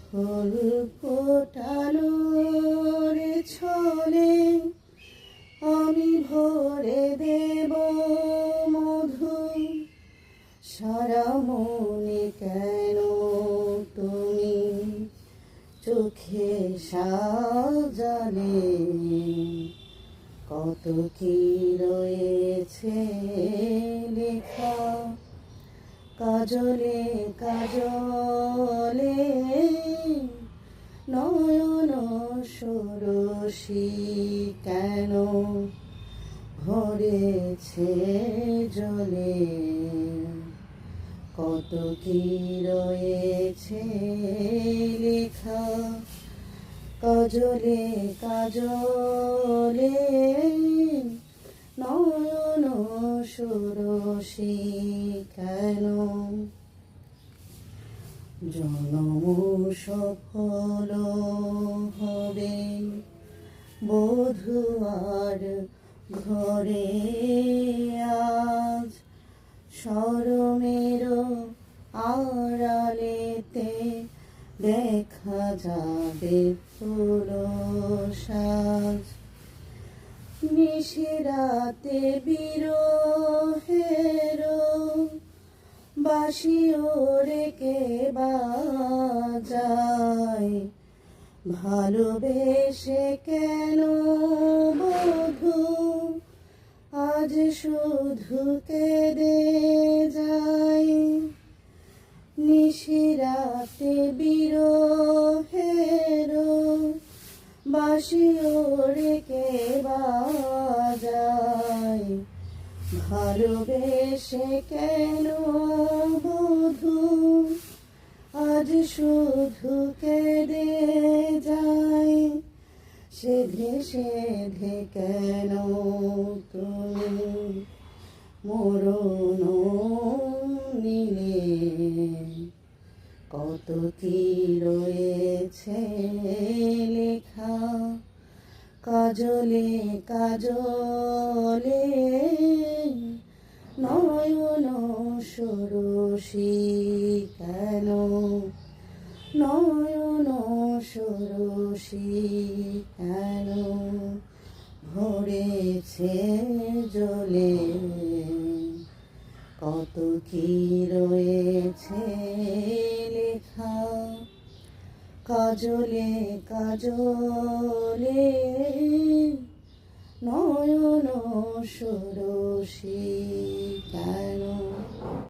ফুল ফোটানোর ছলে, আমি ভরে দেব মধু। সারা তুমি চোখে সাজালে? কত কি রয়েছে লেখা? কাজলে কাজলে নয়ন সরসী কেন ভরেছে জলে? কত কি রয়েছে লেখা? কাজলে কাজলে নয়ন সুরসী জনম সফল হবে। বধুয়ার ঘরে আজ সরমের আড়ালেতে দেখা যাবে সাজ নিশিরাতে বিরোহের বাসি ওরে কে বাজায় ভালোবেসে কেন বধু? আজ শুধু কে কেঁদে যায়। নিশিরাতে বিরোহের বাসি ওরে কে বাজায় ভালোবেসে কেন সেধে সেধে কেন তুমি? মরণ নিলে কত কি রয়েছে লেখা? কাজলে কাজলে নয়ন সরসী কেন? নয়ন সরসী কেন ভরেছে জলে? কত কি রয়েছে লেখা? কাজলে কাজলে নয়ন সরসী কেন